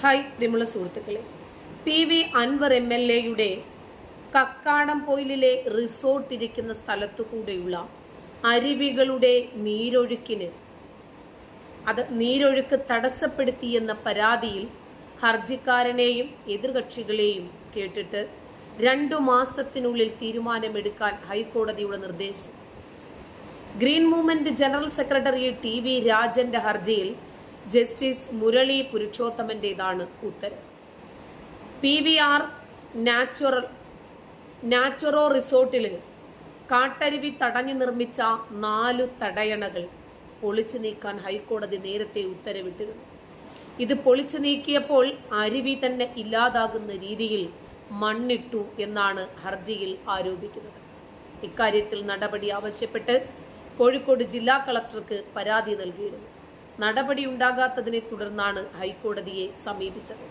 Hi പ്രിയമുള്ള സുഹൃത്തുക്കളെ. P V Anvar M L എയുടെ കക്കാടം പോയിലിലെ റിസോർട്ട് ഇരിക്കുന്ന സ്ഥലത്തു കൂടെയുള്ള അരുവികളുടെ നീരൊഴുക്കിന് അത് നീരൊഴുക്ക് തടസ്സപ്പെടുത്തിയെന്ന പരാതിയിൽ ഹർജിക്കാരനെയും എതിർകക്ഷികളെയും കേട്ടിട്ട് രണ്ടു മാസത്തിനുള്ളിൽ തീരുമാനമെടുക്കാൻ ഹൈക്കോടതിയുടെ നിർദ്ദേശം. Green movement general secretary T V രാജന്റെ ഹർജിയിൽ ജസ്റ്റിസ് മുരളി പുരുഷോത്തമന്റേതാണ് ഉത്തരവ് പി വി ആർ നാച്ചുറൽ നാച്ചുറോ റിസോർട്ടിൽ കാട്ടരുവി തടഞ്ഞു നിർമ്മിച്ച നാലു തടയണകൾ പൊളിച്ചു നീക്കാൻ ഹൈക്കോടതി നേരത്തെ ഉത്തരവിട്ടിരുന്നു. ഇത് പൊളിച്ചു നീക്കിയപ്പോൾ അരുവി തന്നെ ഇല്ലാതാകുന്ന രീതിയിൽ മണ്ണിട്ടു എന്നാണ് ഹർജിയിൽ ആരോപിക്കുന്നത്. ഇക്കാര്യത്തിൽ നടപടി ആവശ്യപ്പെട്ട് കോഴിക്കോട് ജില്ലാ കളക്ടർക്ക് പരാതി നൽകിയിരുന്നു. നടപടി ഉണ്ടാകാത്തതിനെ തുടർന്നാണ് ഹൈക്കോടതിയെ സമീപിച്ചത്.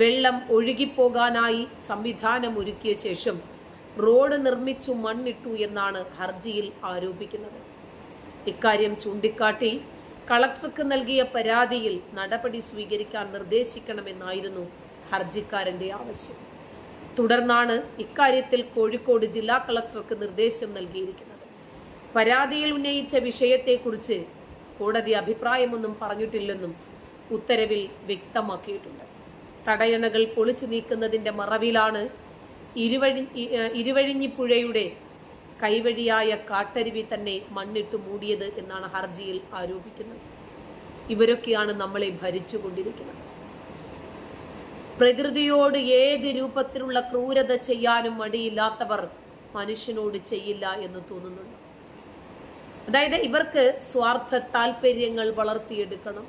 വെള്ളം ഒഴുകിപ്പോകാനായി സംവിധാനം ഒരുക്കിയ ശേഷം റോഡ് നിർമ്മിച്ചു മണ്ണിട്ടു എന്നാണ് ഹർജിയിൽ ആരോപിക്കുന്നത്. ഇക്കാര്യം ചൂണ്ടിക്കാട്ടി കളക്ടർക്ക് നൽകിയ പരാതിയിൽ നടപടി സ്വീകരിക്കാൻ നിർദ്ദേശിക്കണമെന്നായിരുന്നു ഹർജിക്കാരന്റെ ആവശ്യം. തുടർന്നാണ് ഇക്കാര്യത്തിൽ കോഴിക്കോട് ജില്ലാ കളക്ടർക്ക് നിർദ്ദേശം നൽകിയിരിക്കുന്നത്. പരാതിയിൽ ഉന്നയിച്ച വിഷയത്തെക്കുറിച്ച് കോടതി അഭിപ്രായമൊന്നും പറഞ്ഞിട്ടില്ലെന്നും ഉത്തരവിൽ വ്യക്തമാക്കിയിട്ടുണ്ട്. തടയണകൾ പൊളിച്ചു നീക്കുന്നതിന്റെ മറവിലാണ് ഇരുവഴി ഇരുവഴിഞ്ഞിപ്പുഴയുടെ കൈവഴിയായ കാട്ടരുവി തന്നെ മണ്ണിട്ട് മൂടിയത് എന്നാണ് ഹർജിയിൽ ആരോപിക്കുന്നത്. ഇവരൊക്കെയാണ് നമ്മളെ ഭരിച്ചുകൊണ്ടിരിക്കുന്നത്. പ്രകൃതിയോട് ഏത് രൂപത്തിലുള്ള ക്രൂരത ചെയ്യാനും മടിയില്ലാത്തവർ മനുഷ്യനോട് ചെയ്യില്ല എന്ന് തോന്നുന്നുണ്ട്. അതായത് ഇവർക്ക് സ്വാർത്ഥ താല്പര്യങ്ങൾ വളർത്തിയെടുക്കണം.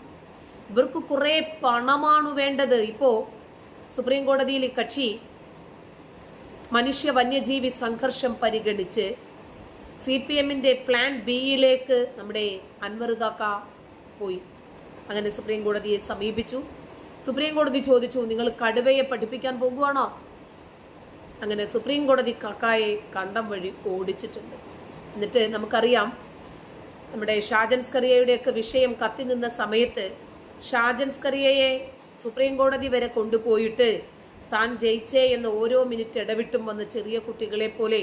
ഇവർക്ക് കുറേ പണമാണ് വേണ്ടത്. ഇപ്പോൾ സുപ്രീം കോടതിയിൽ കക്ഷി മനുഷ്യ വന്യജീവി സംഘർഷം പരിഗണിച്ച് സി പി എമ്മിന്റെ പ്ലാൻ ബിയിലേക്ക് നമ്മുടെ അൻവർ കാക്ക പോയി. അങ്ങനെ സുപ്രീം കോടതിയെ സമീപിച്ചു. സുപ്രീം കോടതി ചോദിച്ചു നിങ്ങൾ കടുവയെ പഠിപ്പിക്കാൻ പോകുവാണോ? അങ്ങനെ സുപ്രീം കോടതി കാക്കായെ കണ്ടം വഴി ഓടിച്ചിട്ടുണ്ട്. എന്നിട്ട് നമുക്കറിയാം നമ്മുടെ ഷാജൻ സ്കറിയയുടെയൊക്കെ വിഷയം കത്തി നിന്ന സമയത്ത് ഷാജൻ സ്കറിയയെ സുപ്രീം കോടതി വരെ കൊണ്ടുപോയിട്ട് താൻ ജയിച്ചേ എന്ന് ഓരോ മിനിറ്റ് ഇടവിട്ടും വന്ന് ചെറിയ കുട്ടികളെ പോലെ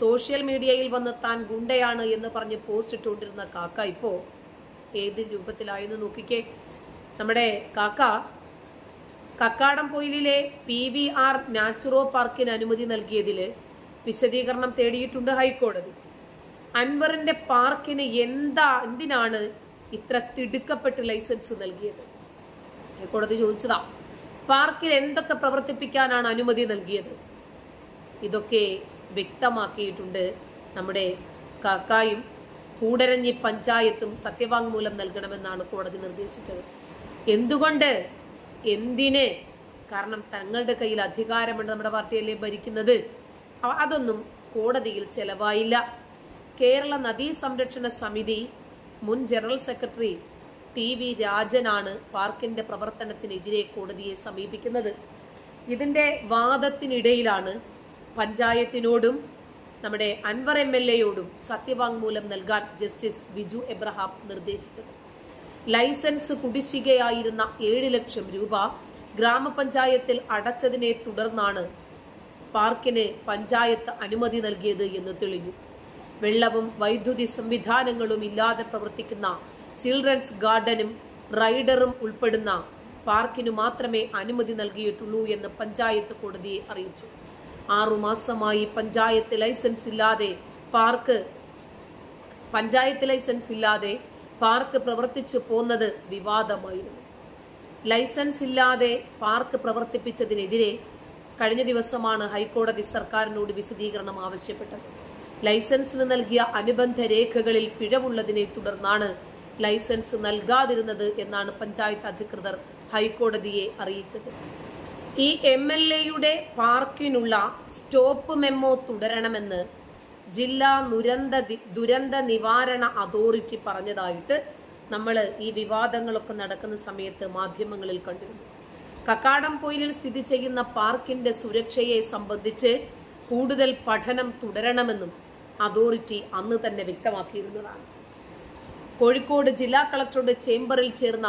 സോഷ്യൽ മീഡിയയിൽ വന്ന് താൻ ഗുണ്ടയാണ് എന്ന് പറഞ്ഞ് പോസ്റ്റ് ഇട്ടുകൊണ്ടിരുന്ന കാക്ക ഇപ്പോൾ ഏത് രൂപത്തിലായെന്ന് നോക്കിക്കേ. നമ്മുടെ കാക്ക കക്കാടം പൊയിലിലെ പി വി ആർ നാച്ചുറോ പാർക്കിന് അനുമതി നൽകിയതിൽ വിശദീകരണം തേടിയിട്ടുണ്ട് ഹൈക്കോടതി. അൻവറിന്റെ പാർക്കിന് എന്താ എന്തിനാണ് ഇത്ര തിടുക്കപ്പെട്ട് ലൈസൻസ് നൽകിയത്? ഹൈക്കോടതി ചോദിച്ചതാ പാർക്കിൽ എന്തൊക്കെ പ്രവർത്തിപ്പിക്കാനാണ് അനുമതി നൽകിയത്? ഇതൊക്കെ വ്യക്തമാക്കിയിട്ടുണ്ട് നമ്മുടെ കാക്കായും കൂടരഞ്ഞി പഞ്ചായത്തും സത്യവാങ്മൂലം നൽകണമെന്നാണ് കോടതി നിർദ്ദേശിച്ചത്. എന്തുകൊണ്ട് എന്തിന്? കാരണം തങ്ങളുടെ കയ്യിൽ അധികാരമുണ്ട് നമ്മുടെ പാർട്ടിയല്ലേ ഭരിക്കുന്നത്? അതൊന്നും കോടതിയിൽ ചെലവായില്ല. കേരള നദീ സംരക്ഷണ സമിതി മുൻ ജനറൽ സെക്രട്ടറി ടി വി രാജനാണ് പാർക്കിന്റെ പ്രവർത്തനത്തിനെതിരെ കോടതിയെ സമീപിക്കുന്നത്. ഇതിന്റെ വാദത്തിനിടയിലാണ് പഞ്ചായത്തിനോടും നമ്മുടെ അൻവർ എം എൽ എയോടും സത്യവാങ്മൂലം നൽകാൻ ജസ്റ്റിസ് ബിജു എബ്രഹാം നിർദ്ദേശിച്ചത്. ലൈസൻസ് കുടിശ്ശികയായിരുന്ന ഏഴ് ലക്ഷം രൂപ ഗ്രാമപഞ്ചായത്തിൽ അടച്ചതിനെ തുടർന്നാണ് പാർക്കിന് പഞ്ചായത്ത് അനുമതി നൽകിയത് എന്ന് തെളിഞ്ഞു. വെള്ളവും വൈദ്യുതി സംവിധാനങ്ങളും ഇല്ലാതെ പ്രവർത്തിക്കുന്ന ചിൽഡ്രൻസ് ഗാർഡനും റൈഡറും ഉൾപ്പെടുന്ന പാർക്കിനു മാത്രമേ അനുമതി നൽകിയിട്ടുള്ളൂ എന്ന് പഞ്ചായത്ത് കോടതിയെ അറിയിച്ചു. ആറുമാസമായി പഞ്ചായത്ത് ലൈസൻസ് ഇല്ലാതെ പാർക്ക് പഞ്ചായത്ത് ലൈസൻസ് ഇല്ലാതെ പാർക്ക് പ്രവർത്തിച്ചു പോന്നത് വിവാദമായിരുന്നു. ലൈസൻസ് ഇല്ലാതെ പാർക്ക് പ്രവർത്തിപ്പിച്ചതിനെതിരെ കഴിഞ്ഞ ദിവസമാണ് ഹൈക്കോടതി സർക്കാരിനോട് വിശദീകരണം ആവശ്യപ്പെട്ടത്. ലൈസൻസിന് നൽകിയ അനുബന്ധ രേഖകളിൽ പിഴവുള്ളതിനെ തുടർന്നാണ് ലൈസൻസ് നൽകാതിരുന്നത് എന്നാണ് പഞ്ചായത്ത് അധികൃതർ ഹൈക്കോടതിയെ അറിയിച്ചത്. ഈ എം എൽ എയുടെ പാർക്കിനുള്ള സ്റ്റോപ്പ് മെമ്മോ തുടരണമെന്ന് ജില്ലാ ദുരന്ത ദുരന്ത നിവാരണ അതോറിറ്റി പറഞ്ഞതായിട്ട് നമ്മൾ ഈ വിവാദങ്ങളൊക്കെ നടക്കുന്ന സമയത്ത് മാധ്യമങ്ങളിൽ കണ്ടിരുന്നു. കക്കാടം പൊയിലിൽ സ്ഥിതി ചെയ്യുന്ന പാർക്കിന്റെ സുരക്ഷയെ സംബന്ധിച്ച് കൂടുതൽ പഠനം തുടരണമെന്നും അതോറിറ്റി അന്ന് തന്നെ വ്യക്തമാക്കിയിരുന്നതാണ്. കോഴിക്കോട് ജില്ലാ കളക്ടറുടെ ചേംബറിൽ ചേർന്ന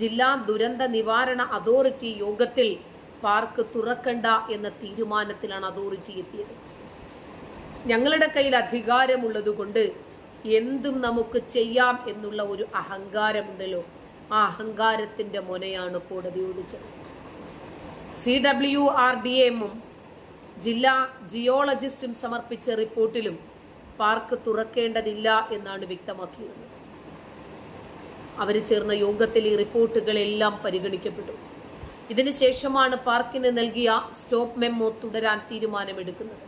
ജില്ലാ ദുരന്ത നിവാരണ അതോറിറ്റി യോഗത്തിൽ പാർക്ക് തുറക്കണ്ട എന്ന തീരുമാനത്തിലാണ് അതോറിറ്റി എത്തിയത്. ഞങ്ങളുടെ കയ്യിൽ അധികാരമുള്ളതുകൊണ്ട് എന്തും നമുക്ക് ചെയ്യാം എന്നുള്ള ഒരു അഹങ്കാരമുണ്ടല്ലോ. ആ അഹങ്കാരത്തിന്റെ മുനയാണ് കോടതി ഓടിച്ചത് സി ഡബ്ല്യു ആർ ഡി എമ്മും ജില്ലാ ജിയോളജിസ്റ്റും സമർപ്പിച്ച റിപ്പോർട്ടിലും പാർക്ക് തുറക്കേണ്ടതില്ല എന്നാണ് വ്യക്തമാക്കിയത് അവർ ചേർന്ന യോഗത്തിൽ ഈ റിപ്പോർട്ടുകളെല്ലാം പരിഗണിക്കപ്പെട്ടു. ഇതിനുശേഷമാണ് പാർക്കിന് നൽകിയ സ്റ്റോപ്പ് മെമ്മോ തുടരാൻ തീരുമാനമെടുക്കുന്നത്.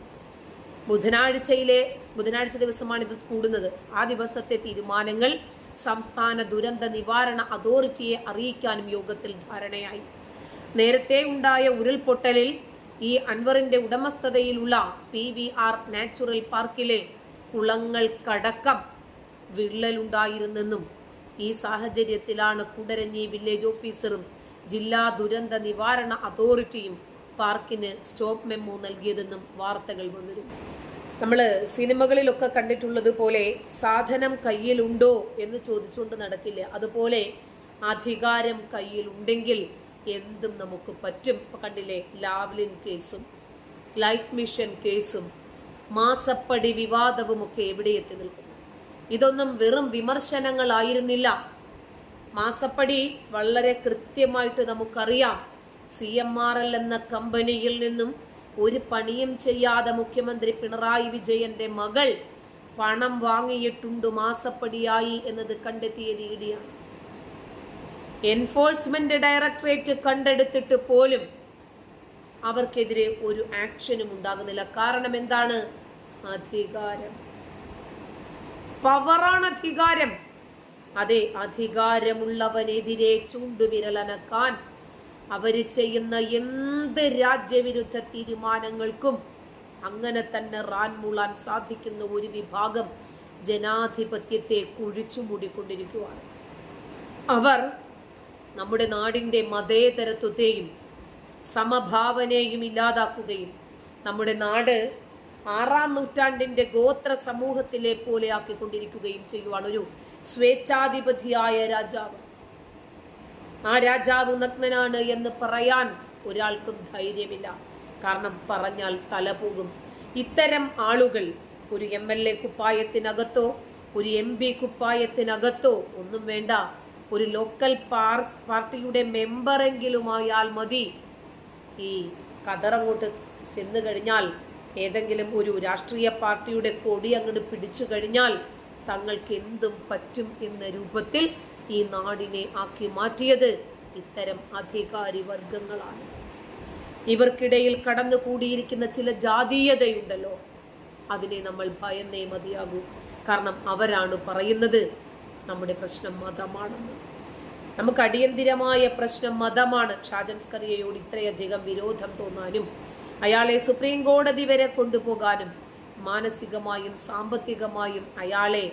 ബുധനാഴ്ചയിലെ ബുധനാഴ്ച ദിവസമാണ് ഇത് കൂടുന്നത്. ആ ദിവസത്തെ തീരുമാനങ്ങൾ സംസ്ഥാന ദുരന്ത നിവാരണ അതോറിറ്റിയെ അറിയിക്കാനും യോഗത്തിൽ ധാരണയായി. നേരത്തെ ഉണ്ടായ ഉരുൾപൊട്ടലിൽ ഈ അൻവറിന്റെ ഉടമസ്ഥതയിലുള്ള പി വി ആർ നാച്ചുറൽ പാർക്കിലെ കുളങ്ങൾക്കടക്കം വിള്ളലുണ്ടായിരുന്നെന്നും ഈ സാഹചര്യത്തിലാണ് കുടരഞ്ഞി വില്ലേജ് ഓഫീസറും ജില്ലാ ദുരന്ത നിവാരണ അതോറിറ്റിയും പാർക്കിന് സ്റ്റോപ്പ് മെമ്മോ നൽകിയതെന്നും വാർത്തകൾ വന്നിരുന്നു. നമ്മൾ സിനിമകളിലൊക്കെ കണ്ടിട്ടുള്ളത് പോലെ സാധനം കയ്യിലുണ്ടോ എന്ന് ചോദിച്ചുകൊണ്ട് നടക്കില്ല. അതുപോലെ അധികാരം കയ്യിലുണ്ടെങ്കിൽ എന്തും നമുക്ക് പറ്റും. ഇപ്പം കണ്ടില്ലേ ലാവ്ലിൻ കേസും ലൈഫ് മിഷൻ കേസും മാസപ്പടി വിവാദവും ഒക്കെ എവിടെ എത്തി നിൽക്കുന്നു? ഇതൊന്നും വെറും വിമർശനങ്ങളായിരുന്നില്ല. മാസപ്പടി വളരെ കൃത്യമായിട്ട് നമുക്കറിയാം. സി എം ആർ എൽ എന്ന കമ്പനിയിൽ നിന്നും ഒരു പണിയും ചെയ്യാതെ മുഖ്യമന്ത്രി പിണറായി വിജയന്റെ മകൾ പണം വാങ്ങിയിട്ടുണ്ട് മാസപ്പടിയായി എന്നത് കണ്ടെത്തിയത് ഇ ഡിയാണ് എൻഫോഴ്സ്മെന്റ് ഡയറക്ടറേറ്റ് കണ്ടെടുത്തിട്ട് പോലും അവർക്കെതിരെ ഒരു ആക്ഷനും ഉണ്ടാകുന്നില്ല. കാരണം എന്താണ്? അധികാരം. പവറാണ് അധികാരം. അതെ അധികാരമുള്ളവനെതിരെ ചൂണ്ടുവിരലനക്കാൻ അവർ ചെയ്യുന്ന എന്ത് രാജ്യവിരുദ്ധ തീരുമാനങ്ങൾക്കും അങ്ങനെ തന്നെ റാൻ മൂളാൻ സാധിക്കുന്ന ഒരു വിഭാഗം ജനാധിപത്യത്തെ കുഴിച്ചു മൂടിക്കൊണ്ടിരിക്കുകയാണ് അവർ നമ്മുടെ നാടിന്റെ മതേതരത്വത്തെയും സമഭാവനയും ഇല്ലാതാക്കുകയും നമ്മുടെ നാട് ആറാം നൂറ്റാണ്ടിന്റെ ഗോത്ര സമൂഹത്തിലെ പോലെ ആക്കിക്കൊണ്ടിരിക്കുകയും ചെയ്യുവാണ് ഒരു സ്വേച്ഛാധിപതിയായ രാജാവ്. ആ രാജാവ് നഗ്നനാണ് എന്ന് പറയാൻ ഒരാൾക്കും ധൈര്യമില്ല. കാരണം പറഞ്ഞാൽ തല പോകും. ഇത്തരം ആളുകൾ ഒരു എം എൽ എ കുപ്പായത്തിനകത്തോ ഒരു എം പി കുപ്പായത്തിനകത്തോ ഒന്നും വേണ്ട. ഒരു ലോക്കൽ പാർസ് പാർട്ടിയുടെ മെമ്പറെങ്കിലുമായാൽ മതി. ഈ കതറങ്ങോട്ട് ചെന്ന് കഴിഞ്ഞാൽ ഏതെങ്കിലും ഒരു രാഷ്ട്രീയ പാർട്ടിയുടെ കൊടി അങ്ങോട്ട് പിടിച്ചു കഴിഞ്ഞാൽ തങ്ങൾക്ക് എന്തും പറ്റും എന്ന രൂപത്തിൽ ഈ നാടിനെ ആക്കി മാറ്റിയത് ഇത്തരം അധികാരി വർഗങ്ങളാണ്. ഇവർക്കിടയിൽ കടന്നുകൂടിയിരിക്കുന്ന ചില ജാതീയതയുണ്ടല്ലോ. അതിനെ നമ്മൾ ഭയന്നേ മതിയാകൂ. കാരണം അവരാണ് പറയുന്നത് നമ്മുടെ പ്രശ്നം മതമാണെന്ന് നമുക്ക് അടിയന്തിരമായ പ്രശ്നം മതമാണ്. ഷാജൻ സ്കറിയയോട് ഇത്രയധികം വിരോധം തോന്നാനും അയാളെ സുപ്രീം കോടതി വരെ കൊണ്ടുപോകാനും മാനസികമായും സാമ്പത്തികമായും അയാളെ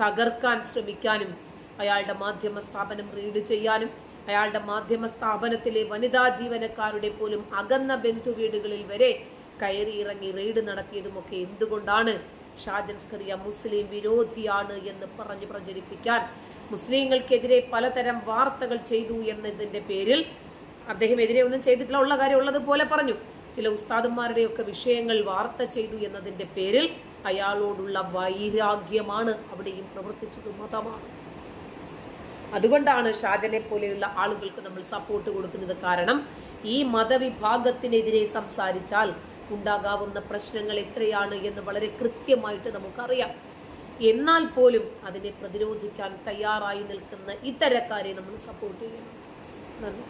തകർക്കാൻ ശ്രമിക്കാനും അയാളുടെ മാധ്യമ സ്ഥാപനം റീഡ് ചെയ്യാനും അയാളുടെ മാധ്യമ സ്ഥാപനത്തിലെ വനിതാ ജീവനക്കാരുടെ പോലും അകന്ന ബന്ധുവീടുകളിൽ വരെ കയറിയിറങ്ങി റെയ്ഡ് നടത്തിയതുമൊക്കെ എന്തുകൊണ്ടാണ് ഷാജൻ സ്കറിയ മുസ്ലിം വിരോധിയാണ് എന്ന് പറഞ്ഞ് പ്രചരിപ്പിക്കാൻ മുസ്ലിങ്ങൾക്കെതിരെ പലതരം വാർത്തകൾ ചെയ്തു എന്നതിന്റെ പേരിൽ അദ്ദേഹം എതിരെ ഒന്നും ചെയ്തിട്ടില്ല ഉള്ള കാര്യം ഉള്ളതുപോലെ പറഞ്ഞു. ചില ഉസ്താദന്മാരുടെയൊക്കെ വിഷയങ്ങൾ വാർത്ത ചെയ്തു എന്നതിന്റെ പേരിൽ അയാളോടുള്ള വൈരാഗ്യമാണ് അവിടെയും പ്രവർത്തിച്ചത് മതമാണ്. അതുകൊണ്ടാണ് ഷാജനെ പോലെയുള്ള ആളുകൾക്ക് നമ്മൾ സപ്പോർട്ട് കൊടുക്കുന്നത്. കാരണം ഈ മതവിഭാഗത്തിനെതിരെ സംസാരിച്ചാൽ ഉണ്ടാകാവുന്ന പ്രശ്നങ്ങൾ എത്രയാണ് എന്ന് വളരെ കൃത്യമായിട്ട് നമുക്കറിയാം. എന്നാൽ പോലും അതിനെ പ്രതിരോധിക്കാൻ തയ്യാറായി നിൽക്കുന്ന ഇത്തരക്കാരെ നമ്മൾ സപ്പോർട്ട് ചെയ്യണം. നന്ദി.